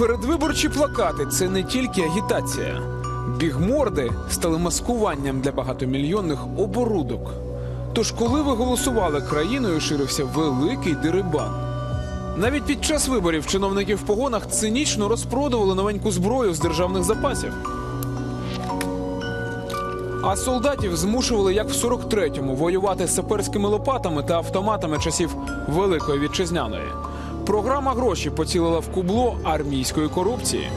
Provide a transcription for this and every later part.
Передвиборчі плакати це не тільки агітація. Бігморди стали маскуванням для багатомільйонних оборудок. Тож, коли ви голосували, країною ширився великий дерибан. Навіть під час виборів чиновники в погонах цинічно розпродували новеньку зброю з державних запасів. А солдатів змушували, як в 43-му, воювати з саперськими лопатами та автоматами часів Великої вітчизняної. Програма гроші поцілила в кубло армійської корупції.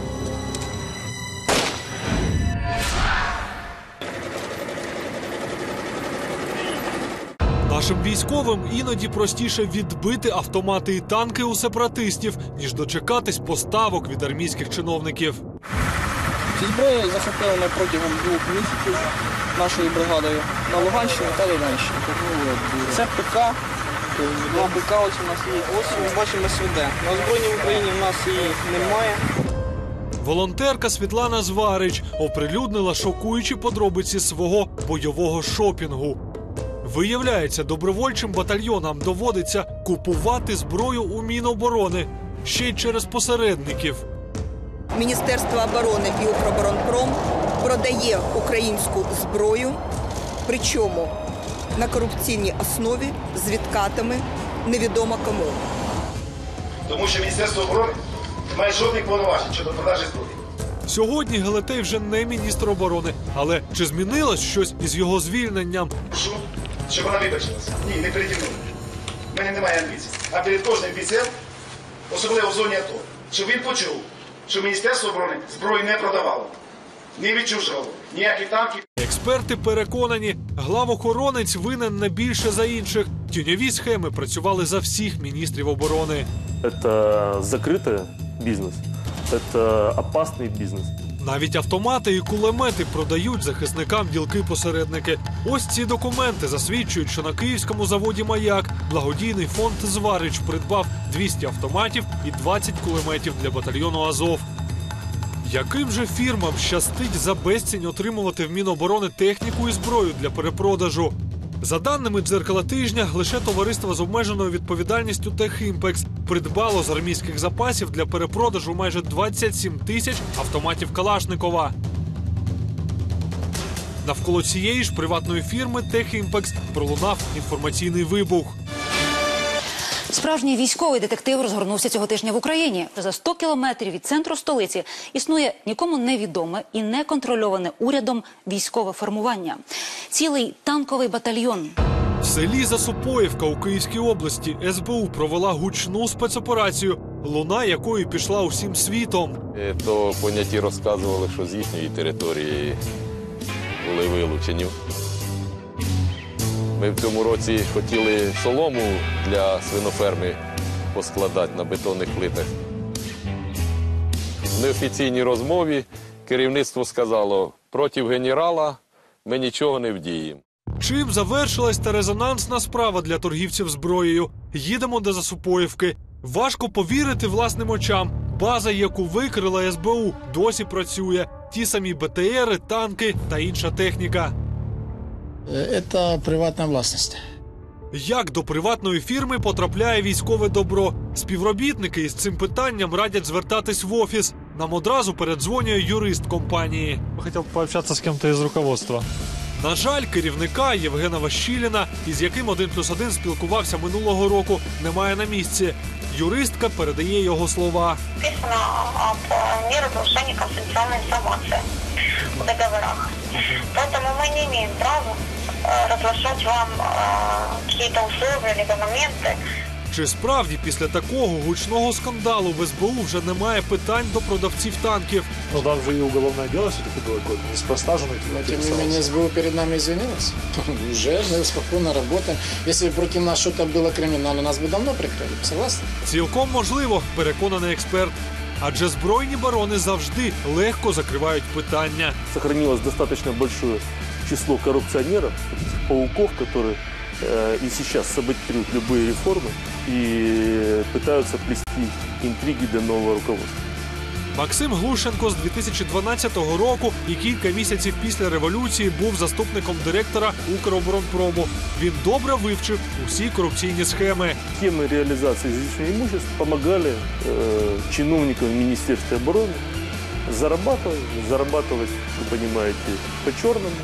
Нашим військовим іноді простіше відбити автомати і танки у сепаратистів, ніж дочекатись поставок від армійських чиновників. Ці зброї захопили ми протягом двох місяців нашою бригадою на Луганщині та Донеччині. Це ПК, два ПК ось у нас є. Ось ми бачимо СВД. На озброєнні в Україні в нас її немає. Волонтерка Світлана Зварич оприлюднила шокуючі подробиці свого бойового шопінгу. Виявляється, добровольчим батальйонам доводиться купувати зброю у Міноборони ще й через посередників. Міністерство оборони і Укроборонпром продає українську зброю, причому на корупційній основі з відкатами невідомо кому. Тому що Міністерство оборони не має жодних повноважень щодо продажі зброї. Сьогодні Гелетей вже не міністр оборони, але чи змінилось щось із його звільненням? Прошу, щоб вона вибачилася. Ні, не переді мною. В мене немає амбіцій. А перед кожним бійцем, особливо в зоні АТО, щоб він почув, що Міністерство оборони зброю не продавало Не відчужувало. Ніякі танки. Експерти переконані, главохоронець винен не більше за інших. Тіньові схеми працювали за всіх міністрів оборони. Это закрытый бизнес, это опасный бизнес. Навіть автомати і кулемети продають захисникам ділки-посередники. Ось ці документи засвідчують, що на київському заводі Маяк благодійний фонд Зварич придбав 200 автоматів і 20 кулеметів для батальйону Азов. яким же фірмам щастить за безцінь отримувати в Міноборони техніку і зброю для перепродажу? За даними дзеркала тижня, лише товариство з обмеженою відповідальністю Техімпекс придбало з армійських запасів для перепродажу майже 27 тисяч автоматів Калашникова. Навколо цієї ж приватної фірми Техімпекс пролунав інформаційний вибух. Справжній військовий детектив розгорнувся цього тижня в Україні. За 100 кілометрів від центру столиці існує нікому невідоме і неконтрольоване урядом військове формування. Цілий танковий батальйон. В селі Засупоївка у Київській області СБУ провела гучну спецоперацію, луна якої пішла усім світом. Е, То поняті розказували, що з їхньої території були вилучені. Ми в цьому році хотіли солому для свиноферми поскладати на бетонних плитах. В неофіційній розмові керівництво сказало, проти генерала ми нічого не вдіємо. Чим завершилась та резонансна справа для торгівців зброєю? Їдемо до Засупоївки. Важко повірити власним очам. База, яку викрила СБУ, досі працює. Ті самі БТРи, танки та інша техніка. Это приватная властность. Як до приватної фірми потрапляє військове добро? Співробітники із цим питанням радять звертатись в офіс. Нам одразу передзвонює юрист компанії. Хотел пообщаться с кем-то из руководства. На жаль, керівника Євгена Ващіліна, із яким один плюс один спілкувався минулого року, немає на місці. Юристка передає його слова. написано об э, неразглашении конфиденциальной информации в договорах. Поэтому мы не имеем права э, разглашать вам э, какие-то условия либо моменты. Чи справді після такого гучного скандалу в СБУ вже немає питань до продавців танків? Ну там же и уголовное дело все-таки было какое-то. Неспроста же Но тем не менее СБУ перед нами извинилась. Уже мы спокойно работаем. Если бы против нас что-то было криминально, нас бы давно прикрыли. Согласны? Цілком можливо, переконаний експерт. Адже збройні барони завжди легко закривають питання. Сохранилось достаточно большое число коррупционеров, этих пауков, которые э, и сейчас саботируют любые реформы и пытаются плести интриги для нового руководства. Максим Глушенко з 2012 року і кілька місяців після революції був заступником директора Укроборонпрому. Він добре вивчив усі корупційні схеми. Схемы реализации излишнего имущества помогали э, чиновникам Министерства обороны зарабатывать, зарабатывать, вы понимаете, по-черному.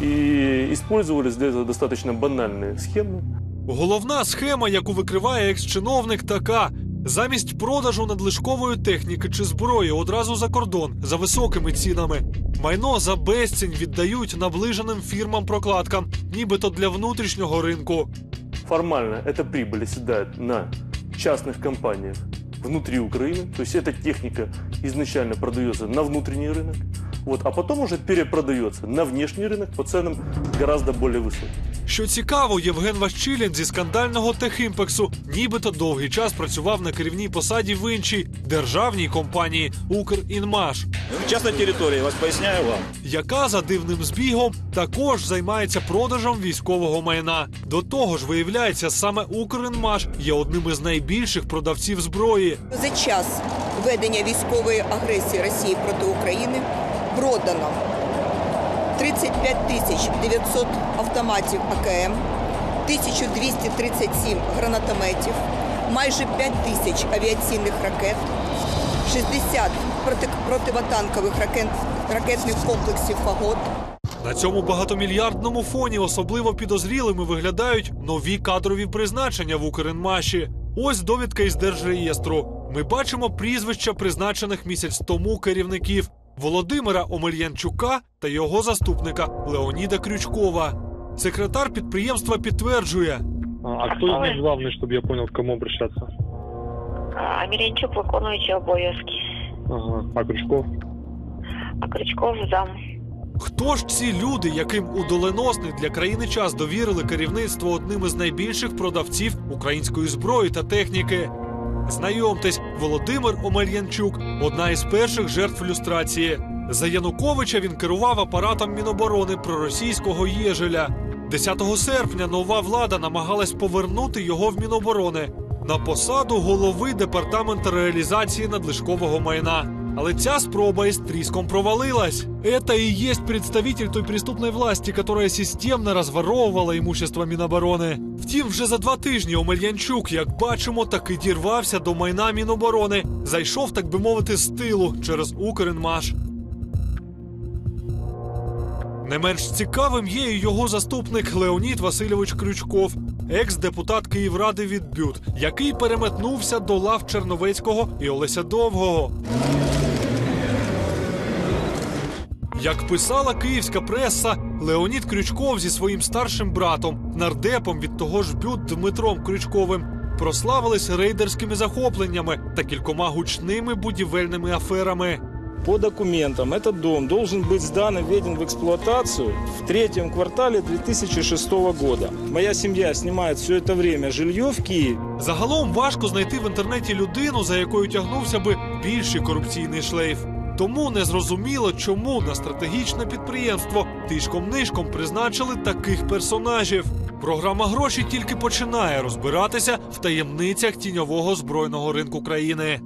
И использовались для этого достаточно банальные схемы. Головна схема, яку викриває екс-чиновник, така. Замість продажу надлишкової техніки чи зброї одразу за кордон за високими цінами. Майно за безцінь віддають наближеним фірмам-прокладкам, нібито для внутрішнього ринку. Формально эта прибыль оседает на частных компаниях внутри Украины. То есть эта техника изначально продается на внутренний рынок, вот, а потом уже перепродается на внешний рынок по ценам гораздо более высоким. Що цікаво, Євген Ващилін зі скандального Техімпексу нібито довгий час працював на керівній посаді в іншій державній компанії Укрінмаш, Частна територія, вас поясняю вам. яка за дивним збігом також займається продажем військового майна. До того ж, виявляється, саме Укрінмаш є одним із найбільших продавців зброї. За час ведення військової агресії Росії проти України продано 35 тисяч 900 автоматів АКМ, 1237 гранатометів, майже 5 тисяч авіаційних ракет, 60 проти- противотанкових ракет, ракетних комплексів «Фагот», На цьому багатомільярдному фоні особливо підозрілими виглядають нові кадрові призначення в Укрінмаші. Ось довідка із держреєстру. Ми бачимо прізвища призначених місяць тому керівників Володимира Омельянчука та його заступника Леоніда Крючкова. Секретар підприємства підтверджує, А кто из них главный, чтобы я понял, к кому обращаться? А, Мірянчук виконуючий обов'язки, Ага. А Крючков? а Крючков зам. хто ж ці люди, яким у доленосний для країни час довірили керівництво одним із найбільших продавців української зброї та техніки. Знайомтесь, Володимир Омельянчук одна із перших жертв люстрації. За Януковича він керував апаратом Міноборони проросійського Єжеля. 10 серпня нова влада намагалась повернути його в Міноборони на посаду голови департаменту реалізації надлишкового майна. Але ця спроба із тріском провалилась. Это и есть представитель той преступной власти, которая системно розворовувала имущество Міноборони. Втім, вже за два тижні Омельянчук, як бачимо, таки дірвався до майна Міноборони. Зайшов, так би мовити, з тилу через Укрінмаш. Не менш цікавим є і його заступник Леонід Васильович Крючков, екс-депутат Київради від БЮТ, який переметнувся до лав Черновецького і Олеся Довгого. Як писала київська преса, Леонід Крючков зі своїм старшим братом, нардепом від того ж бют Дмитром Крючковим, прославились рейдерськими захопленнями та кількома гучними будівельними аферами. По документам этот дом должен быть сдан и введен в эксплуатацию в третьем квартале 2006 года. Моя семья снимает все это время жилье в Киеве. Загалом важко знайти в інтернеті людину, за якою тягнувся би більший корупційний шлейф. Тому не зрозуміло, чому на стратегічне підприємство тишком-нишком призначили таких персонажів. Програма гроші тільки починає розбиратися в таємницях тіньового збройного ринку країни.